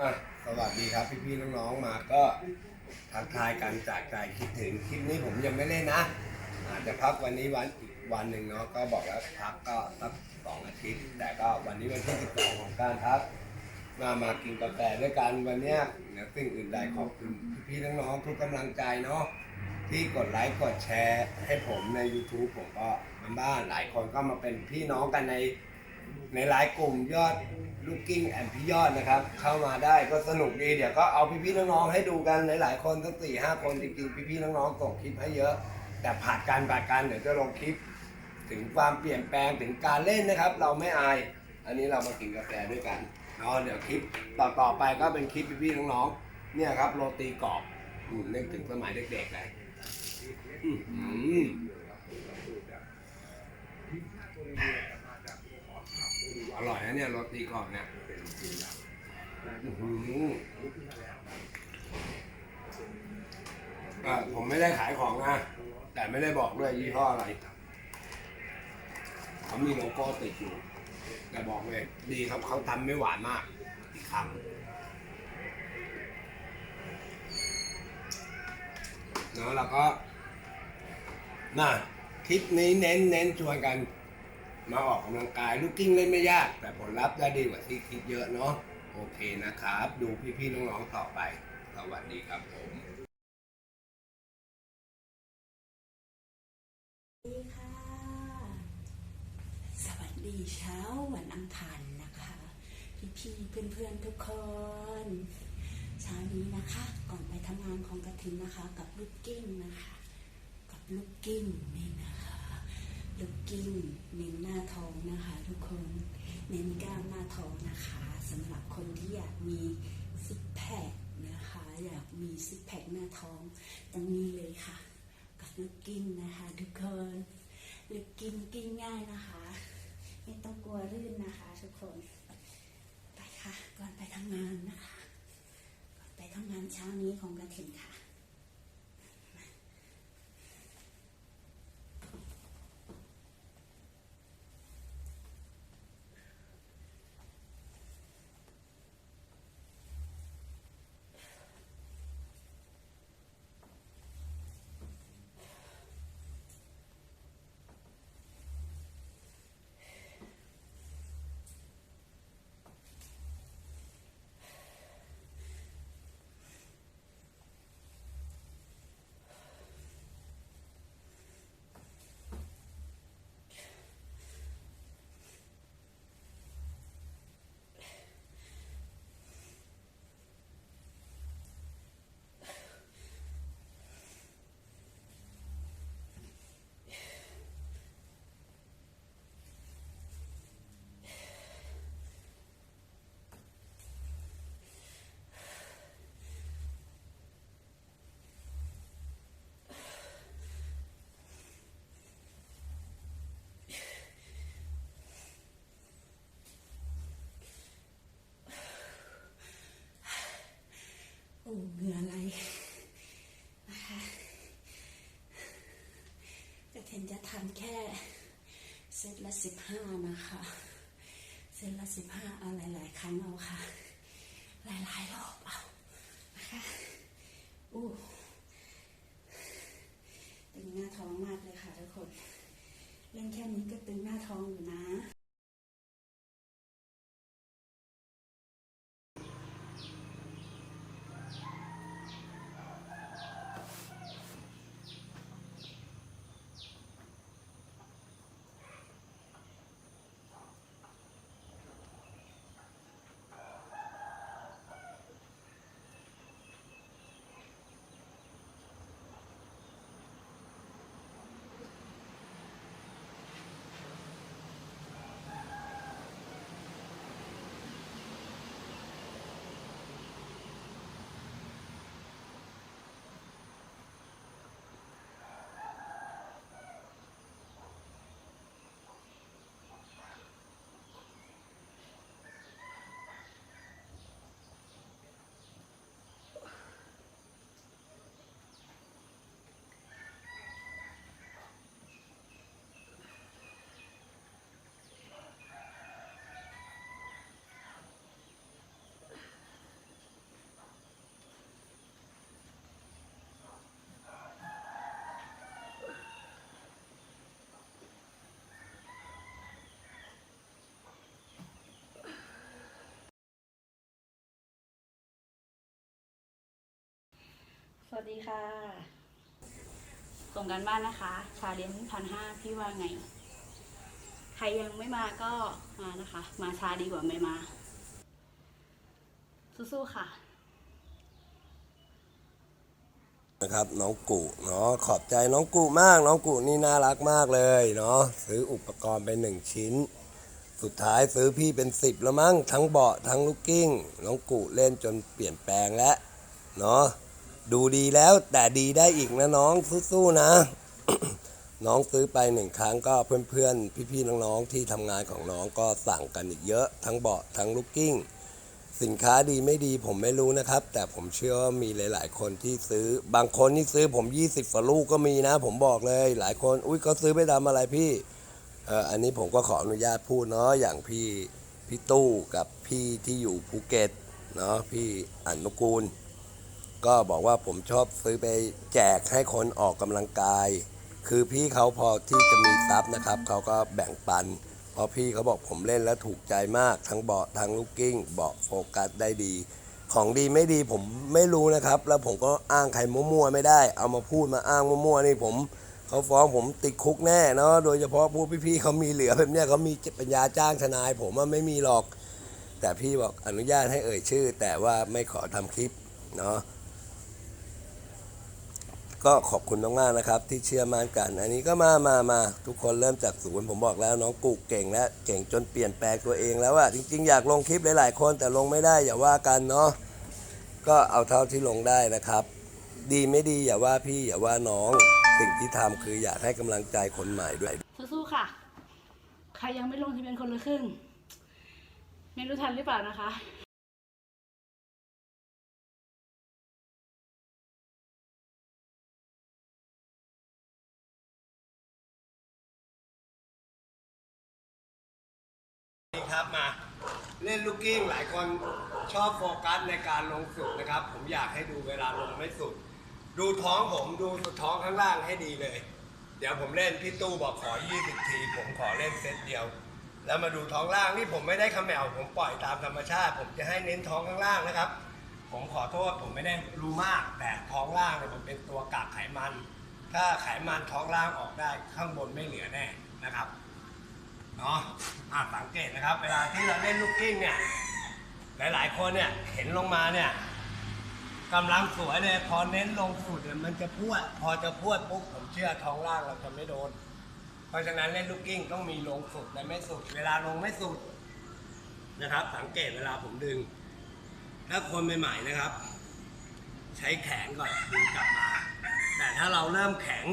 อะสวัสดีครับพี่ๆน้องๆมาก็ทักทายกันจากใจคิดถึงคลิปนี้ผมยังไม่เล่นนะ อาจจะพักวันนี้วันอีกวันหนึ่งเนาะก็บอกแล้วพักก็สักสองอาทิตย์ แต่ก็วันนี้วันที่สิบสองของการพักมามากินกาแฟด้วยกันวันเนี้ยเหนือสิ่งอื่นใดขอบคุณพี่ๆน้องๆทุกกำลังใจเนาะที่กดไลค์กดแชร์ให้ผมใน YouTube ผมก็บ้านๆหลายคนก็มาเป็นพี่น้องกันใน ในหลายกลุ่มยอดลูกกิ้งแอนพี่ยอดนะครับ เข้ามาได้ก็สนุกดีเดี๋ยวก็เอาพี่ๆน้องๆให้ดูกันหลายๆคนทั้งสี่ห้าคนจริงๆพี่ๆน้องๆส่งคลิปให้เยอะ แต่ผ่านการผ่านการเดี๋ยวจะลงคลิป ถึงความเปลี่ยนแปลงถึงการเล่นนะครับ เราไม่อาย อันนี้เรามากินกาแฟด้วยกันเนาะเดี๋ยวคลิปต่อตอไปก็เป็นคลิปพี่ๆน้องๆเนี่ยครับโรตีกรอบนึกถึงสมัยเด็กๆเลยอื้อหืออ ร่อยนะเนี่ยโรตีกรอบเนี่ยอื้อหืออะผมไม่ได้ขายของนะ แต่ไม่ได้บอกด้วยยี่ห้ออะไรเขามีโลโก้ติดอยู่ แต่บอกเลย ดีครับเขาทำไม่หวานมาก อีกคำเนาะแล้วก็ น่ะ คลิปนี้เน้นเน้นชวนกัน มาออกกำลังกายลูกกิ้งเล่นไม่ยาก แต่ผลลัพธ์ได้ดีกว่าที่คิดเยอะเนาะโอเคนะครับ ดูพี่ๆน้องๆต่อไป สวัสดีครับผมสวัสดีค่ะ สวัสดีเช้าวันอังคารนะคะพี่พี่ๆเพื่อนๆทุกคนเช้านี้นะคะ ก่อนไปทำงานของกระถินนะคะ กับลูกกิ้งนะคะ กับลูกกิ้งนี่นะคะ ลูกกิ้งเน้นหน้าท้องนะคะทุกคนเน้นกล้ามหน้าท้องนะคะสำหรับคนที่อยากมีซิกแพคนะคะอยากมีซิกแพคหน้าท้องตรงนี้เลยค่ะกับลูกกิ้งนะคะทุกคนลูกกิ้งกิ้งง่ายนะคะไม่ต้องกลัวลื่นนะคะทุกคนไปค่ะก่อนไปทำงานนะคะก่อนไปทำงานเช้านี้ของกระถิ่นค่ะ โอ้เหงื่อไหลนะคะกระ ทนจะทำแค่เซตละสิบห้านะคะ เซตละสิบห้าเอาหลาย ๆ ครั้งเอาค่ะ หลาย ๆ รอบเอานะคะอู้ตึงหน้าท้องมากเลยค่ะทุกคน เล่นแค่นี้ก็ตึงหน้าท้องอยู่นะ วัสดีค่ะ ส่งกันบ้านนะคะ ชาเลนพันห้าพี่ว่าไง ใครยังไม่มาก็มานะคะ มาช้าดีกว่าไม่มา สู้ๆค่ะนะครับน้องกุเนาะขอบใจน้องกุมาก น้องกุนี่น่ารักมากเลยเนาะซื้ออุปกรณ์ไปหนึ่งชิ้น สุดท้ายซื้อพี่เป็นสิบแล้วมั้งทั้งเบาะทั้งลูกกิ้ง น้องกุเล่นจนเปลี่ยนแปลงแล้วเนาะ ดูดีแล้วแต่ดีได้อีกนะน้องสู้ๆนะ น้องซื้อไปหนึ่งครั้งก็เพื่อนๆ พี่ๆ น้องๆ ที่ทำงานของน้องก็สั่งกันอีกเยอะทั้งเบาะทั้งลูกกิ้ง สินค้าดีไม่ดีผมไม่รู้นะครับ แต่ผมเชื่อว่ามีหลาย ๆ คนที่ซื้อบางคนที่ซื้อผม 20ฝาลูกก็มีนะ ผมบอกเลย หลายคนอุ้ยเขาซื้อไปทำอะไรพี่เอออันนี้ผมก็ขออนุญาตพูดเนาะอย่างพี่พี่ตู้กับพี่ที่อยู่ภูเก็ตเนาะพี่อนุกูล ก็บอกว่าผมชอบซื้อไปแจกให้คนออกกำลังกาย คือพี่เขาพอที่จะมีทรัพย์นะครับ เขาก็แบ่งปันพราะพี่เขาบอกผมเล่นแล้วถูกใจมาก ทั้งเบาะทั้งลูกกิ้ง เบาะโฟกัสได้ดี ของดีไม่ดีผมไม่รู้นะครับ แล้วผมก็อ้างใครมั่วๆไม่ได้ เอามาพูดมาอ้างมั่วๆนี่ผมเขาฟ้องผมติดคุกแน่เนาะ โดยเฉพาะพวกพี่ๆเขามีเหลือแบบเนี้ยเขามีปัญญาจ้างทนาย ผมว่าไม่มีหรอก แต่พี่บอกอนุญาตให้เอ่ยชื่อ แต่ว่าไม่ขอทำคลิปเนาะ ก็ขอบคุณมากๆนะครับ ที่เชื่อมั่นกัน อันนี้ก็มามามาทุกคนเริ่มจากศูนย์ผมบอกแล้วน้องกุกเก่งแล้วเก่งจนเปลี่ยนแปลงตัวเองแล้วอะจริง ๆ อยากลงคลิปหลายๆคนแต่ลงไม่ได้อย่าว่ากันเนาะก็เอาเท่าที่ลงได้นะครับ ดีไม่ดีอย่าว่าพี่อย่าว่าน้องสิ่งที่ทำคืออยากให้กำลังใจคนใหม่ด้วยสู้ๆค่ะ ใครยังไม่ลงทะเบียนคนละครึ่งไม่รู้ทันหรือเปล่านะคะ ครับมา เล่นลูกกิ้งหลายคนชอบโฟกัสในการลงสุดนะครับ ผมอยากให้ดูเวลาลงไม่สุด ดูท้องผมดูสุดท้องข้างล่างให้ดีเลย เดี๋ยวผมเล่นพี่ตู้บอกขอ 20 ที ผมขอเล่นเซตเดียว แล้วมาดูท้องล่างนี่ผมไม่ได้ขมแมวผมปล่อยตามธรรมชาติ ผมจะให้เน้นท้องข้างล่างนะครับ ผมขอโทษผมไม่ได้รู้มาก แต่ท้องล่างเนี่ยมันเป็นตัวกากไขมัน ถ้าไขมันท้องล่างออกได้ข้างบนไม่เหลือแน่นะครับ เนาะอะสังเกตนะครับ เวลาที่เราเล่นลูกกิ้งเนี่ยหลายๆคนเนี่ยเห็นลงมาเนี่ยกำลังสวยเลยพอเน้นลงสุดเนี่ยมันจะพวด พอจะพวดปุ๊บผมเชื่อท้องล่างเราจะไม่โดน เพราะฉะนั้นเล่นลูกกิ้งต้องมีลงสุดและไม่สุด เวลาลงไม่สุดนะครับ สังเกตเวลาผมดึง ถ้าคนใหม่ๆนะครับ ใช้แขนก่อนดึงกลับมา แต่ถ้าเราเริ่มแข็ง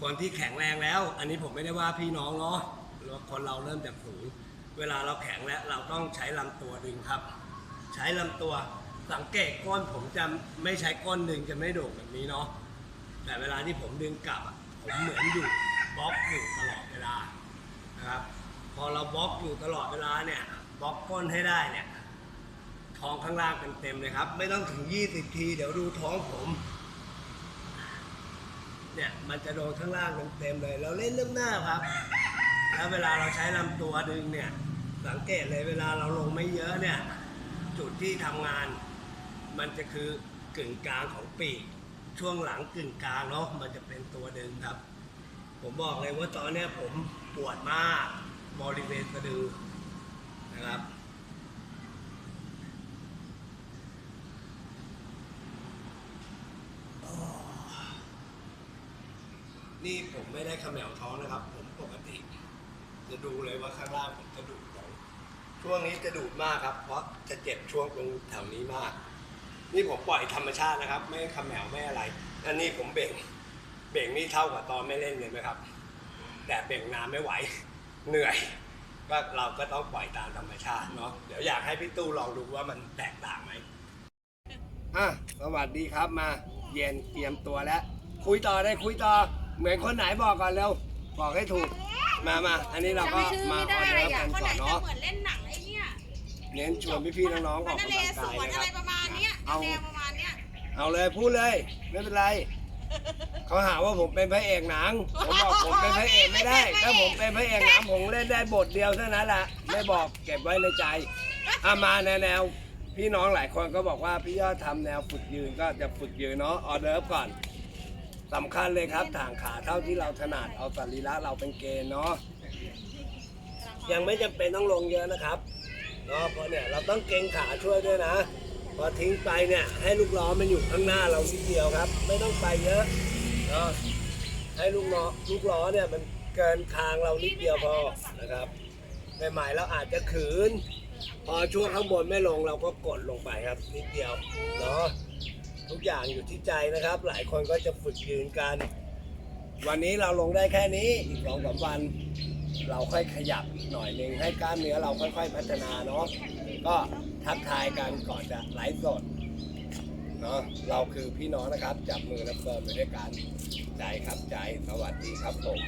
คนที่แข็งแรงแล้ว อันนี้ผมไม่ได้ว่าพี่น้องเนาะ คนเราเริ่มจากสูง เวลาเราแข็งแล้วเราต้องใช้ลำตัวดึงครับ ใช้ลำตัวสังเกตก้นผมจะไม่ใช้ก้นดึงจะไม่โด่งแบบนี้เนาะแต่เวลาที่ผมดึงกลับอะผมเหมือนอยู่บล็อกอยู่ตลอดเวลานะครับ พอเราบล็อกอยู่ตลอดเวลาเนี่ยบล็อกก้นให้ได้เนี่ยท้องข้างล่างเต็มๆเลยครับ ไม่ต้องถึง 20 ทีเดี๋ยวดูท้องผมเนี่ยมันจะโดนข้างล่างเต็มๆเลย เราเล่นเรื่องหน้าครับ แล้วเวลาเราใช้ลำตัวดึงเนี่ย สังเกตเลยเวลาเราลงไม่เยอะเนี่ย จุดที่ทำงาน มันจะคือกึ่งกลางของปีก ช่วงหลังกึ่งกลางเนาะมันจะเป็นตัวดึงครับ ผมบอกเลยว่าตอนนี้ผมปวดมากบริเวณสะดือนะครับนี่ผมไม่ได้ขมวท้องนะครับผม ดูเลยว่าข้างล่างผมจะดูดลงช่วงนี้จะดูดมากครับ เพราะจะเจ็บช่วงตรงแถวนี้มาก นี่ผมปล่อยธรรมชาตินะครับ ไม่เขมวไม่อะไรอันนี้ผมเบ่ง เบ่งนี่เท่ากับตอนไม่เล่นเลยไหมครับ แต่เบ่งนานไม่ไหว เหนื่อย ก็เราก็ต้องปล่อยตามธรรมชาติเนาะ เดี๋ยวอยากให้พี่ตู้ลองดูว่ามันแตกต่างไหมอะสวัสดีครับมา เย็นเตรียมตัวแล้ว คุยต่อได้คุยต่อ เหมือนคนไหนบอกก่อนเร็ว บอกให้ถูก มามาอันนี้เราก็มาออเดอร์กันคนก่ไหนอนจะเนาะเหมือนเล่นหนังไอ้เนี่ยเน้นชวนพี่ๆน้องๆออกนกำเลลังสกายวนนะคอะรับไรประมาณเนี้ยเอาแนวประมาณเนี้ยเอาเลยพูดเลยไม่เป็นไรเขาหาว่าผมเป็นพระเอกหนัง ผมบอกผมเป็นพระเอกไม่ได้ ถ้าผมเป็นพระเอกหนังผมเล่นได้บทเดียวเท่านั้นแหละไม่บอกเก็บไว้ในใจอามาแนวแนวพี่น้องหลายคนก็บอกว่าพี่ยอดทำแนวฝึกยืนก็จะฝึกยืนเนาะออเดิร์ฟก่อน สำคัญเลยครับถ่างขาเท่าที่เราถนัดเอาสรีระเราเป็นเกณฑ์เนาะยังไม่จำเป็นต้องลงเยอะนะครับเนาะเพราะเนี่ยเราต้องเกรงขาช่วยด้วยนะพอทิ้งไปเนี่ยให้ลูกล้อมันอยู่ข้างหน้าเรานิดเดียวครับ ไม่ต้องไปเยอะเนาะให้ลูกล้อลูกล้อเนี่ยมันเกินคางเรานิดเดียวพอนะครับใหม่ๆเราอาจจะขืน พอช่วงข้างบนไม่ลงเราก็กดลงไปครับนิดเดียวเนาะ อย่างอยู่ที่ใจนะครับ หลายคนก็จะฝึกยืนกัน วันนี้เราลงได้แค่นี้อีกสองสามวัน เราค่อยขยับหน่อยหนึ่งให้กล้ามเนื้อเราค่อย ๆ พัฒนาเนาะก็ทักทายกันก่อนจะไลฟ์สดเนาะเราคือพี่น้องนะครับ จับมือและเฟิร์มไปด้วยกันใจครับใจสวัสดีครับผม